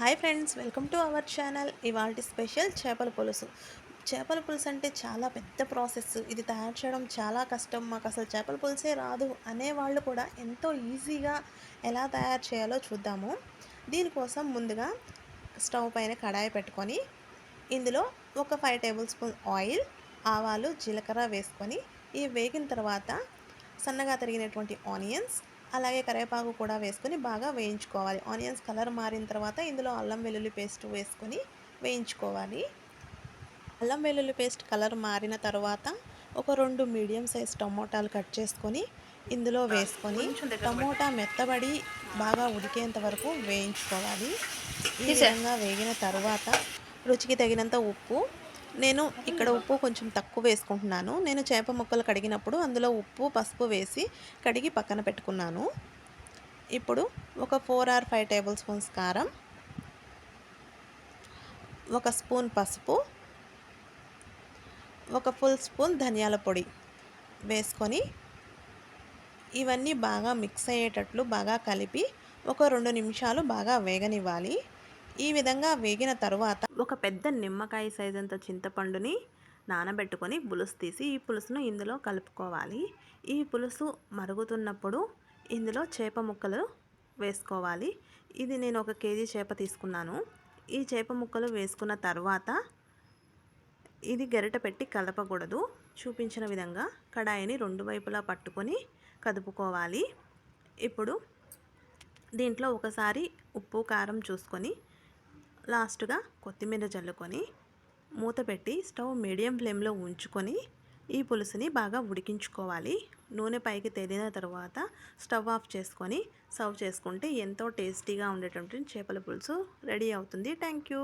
Hi friends welcome to our channel. ఇవాళ special చేపల పులుసు. చేపల పులుసు అంటే చాలా పెద్ద ప్రాసెస్. ఇది తయారు చేయడం చాలా కష్టం. మాకు అసలు చేపల పులుసే రాదు అనేవాళ్ళు కూడా ఎంతో ఈజీగా ఎలా తయారు చేయాలో చూద్దాము. దీనికోసం ముందుగా స్టవ్ పైన కడాయి పెట్టుకొని ఇందులో ఒక ఫైవ్ టేబుల్ స్పూన్ ఆయిల్ ఆవాలు జీలకర్ర వేసుకొని ఇవి వేగిన తర్వాత సన్నగా తరిగినటువంటి ఆనియన్స్ అలాగే కరివేపాకు కూడా వేసుకొని బాగా వేయించుకోవాలి. ఆనియన్స్ కలర్ మారిన తర్వాత ఇందులో అల్లం వెల్లుల్లి పేస్ట్ వేసుకొని వేయించుకోవాలి. అల్లం వెల్లుల్లి పేస్ట్ కలర్ మారిన తర్వాత ఒక రెండు మీడియం సైజ్ టమోటాలు కట్ చేసుకొని ఇందులో వేసుకొని టమోటా మెత్తబడి బాగా ఉడికేంత వరకు వేయించుకోవాలి. ఈ విధంగా వేగిన తర్వాత రుచికి తగినంత ఉప్పు నేను ఇక్కడ ఉప్పు కొంచెం తక్కువ వేసుకుంటున్నాను. నేను చేప ముక్కలు కడిగినప్పుడు అందులో ఉప్పు పసుపు వేసి కడిగి పక్కన పెట్టుకున్నాను. ఇప్పుడు ఒక four or five tablespoons కారం ఒక స్పూన్ పసుపు ఒక ఫుల్ స్పూన్ ధనియాల పొడి వేసుకొని ఇవన్నీ బాగా మిక్స్ అయ్యేటట్లు బాగా కలిపి ఒక రెండు నిమిషాలు బాగా వేగనివ్వాలి. ఈ విధంగా వేగిన తరువాత ఒక పెద్ద నిమ్మకాయ సైజ్ అంత చింతపండుని నానబెట్టుకొని పులుసు తీసి ఈ పులుసును ఇందులో కలుపుకోవాలి. ఈ పులుసు మరుగుతున్నప్పుడు ఇందులో చేప ముక్కలు వేసుకోవాలి. ఇది నేను ఒక కేజీ చేప తీసుకున్నాను. ఈ చేప ముక్కలు వేసుకున్న తర్వాత ఇది గరిట పెట్టి కలపకూడదు. చూపించిన విధంగా కడాయిని రెండు వైపులా పట్టుకొని కదుపుకోవాలి. ఇప్పుడు దీంట్లో ఒకసారి ఉప్పు కారం చూసుకొని లాస్ట్గా కొత్తిమీర చల్లుకొని మూత పెట్టి స్టవ్ మీడియం ఫ్లేమ్లో ఉంచుకొని ఈ పులుసుని బాగా ఉడికించుకోవాలి. నూనె పైకి తేలిన తర్వాత స్టవ్ ఆఫ్ చేసుకొని సర్వ్ చేసుకుంటే ఎంతో టేస్టీగా ఉండేటువంటి చేపల పులుసు రెడీ అవుతుంది. Thank you